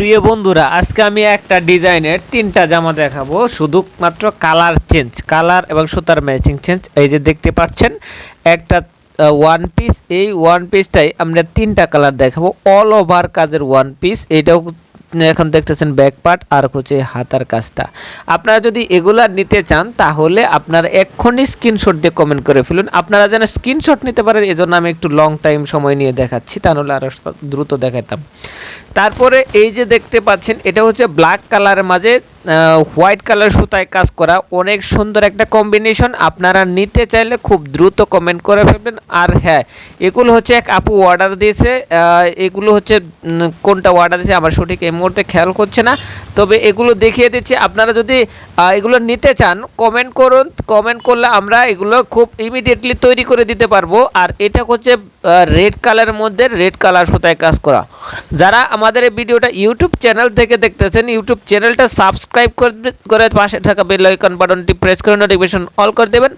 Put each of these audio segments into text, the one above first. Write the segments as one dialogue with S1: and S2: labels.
S1: প্রিয় বন্ধুরা, আজকে আমি একটা ডিজাইনের তিনটা জামা দেখাবো। শুধুমাত্র কালার চেঞ্জ, কালার এবং সুতার ম্যাচিং চেঞ্জ। এই যে দেখতে পাচ্ছেন, একটা ওয়ান পিস এই ওয়ান পিসটাই আমরা তিনটা কালার দেখাবো। অল ওভার কাজের ওয়ান পিস এটাও এখন দেখতেছেন ব্যাক পার্ট আর হচ্ছে হাতার কাজটা। আপনারা যদি এগুলা নিতে চান, তাহলে আপনারা এক্ষুনি স্ক্রিনশট দিয়ে কমেন্ট করে ফেলুন। আপনারা যেন স্ক্রিনশট নিতে পারেন, এজন্য আমি একটু লং টাইম সময় নিয়ে দেখাচ্ছি তাহলে আরও দ্রুত দেখাতাম। তারপরে এই যে দেখতে পাচ্ছেন, এটা হচ্ছে ব্ল্যাক কালারের মাঝে হোয়াইট কালার সুতায় কাজ করা অনেক সুন্দর একটা কম্বিনেশন আপনারা নিতে চাইলে খুব দ্রুত কমেন্ট করে ফেলবেন। আর হ্যাঁ এগুলো হচ্ছে এক আপু অর্ডার দিয়েছে। এগুলো হচ্ছে কোনটা অর্ডার দিয়েছে আমার সঠিক এই মুহূর্তে খেয়াল করছে না। তবে এগুলো দেখিয়ে দিচ্ছি। আপনারা যদি এগুলো নিতে চান কমেন্ট করুন। কমেন্ট করলে আমরা এগুলো খুব ইমিডিয়েটলি তৈরি করে দিতে পারব। আর এটা হচ্ছে রেড কালারের মধ্যে রেড কালার সুতায় কাজ করা। যারা আমাদের এই ভিডিওটা ইউটিউব চ্যানেল থেকে দেখতেছেন ইউটিউব চ্যানেলটা সাবস্ক্রাইব করে পাশে থাকা বেল আইকন বাটনটি প্রেস করে নোটিফিকেশন অল করে দেবেন।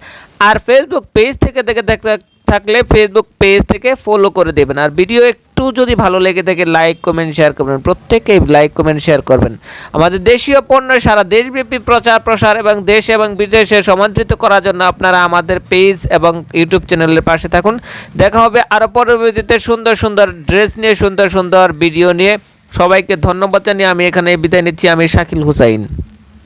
S1: আর ফেসবুক পেজ থেকে দেখে দেখতে থাকলে ফেসবুক পেজ থেকে ফলো করে দেবেন। আর ভিডিও একটু যদি ভালো লেগে থাকে লাইক কমেন্ট শেয়ার করবেন। প্রত্যেকেই লাইক কমেন্ট শেয়ার করবেন। আমাদের দেশীয় পণ্য সারা দেশব্যাপী প্রচার, প্রসার এবং দেশ এবং বিদেশে সমাদৃত করার জন্য আপনারা আমাদের পেজ এবং ইউটিউব চ্যানেলের পাশে থাকুন। দেখা হবে আরও পরবর্তীতে সুন্দর সুন্দর ড্রেস নিয়ে, সুন্দর সুন্দর ভিডিও নিয়ে। সবাইকে ধন্যবাদ জানিয়ে আমি এখানে বিদায় নিচ্ছি। আমি শাকিল হুসাইন।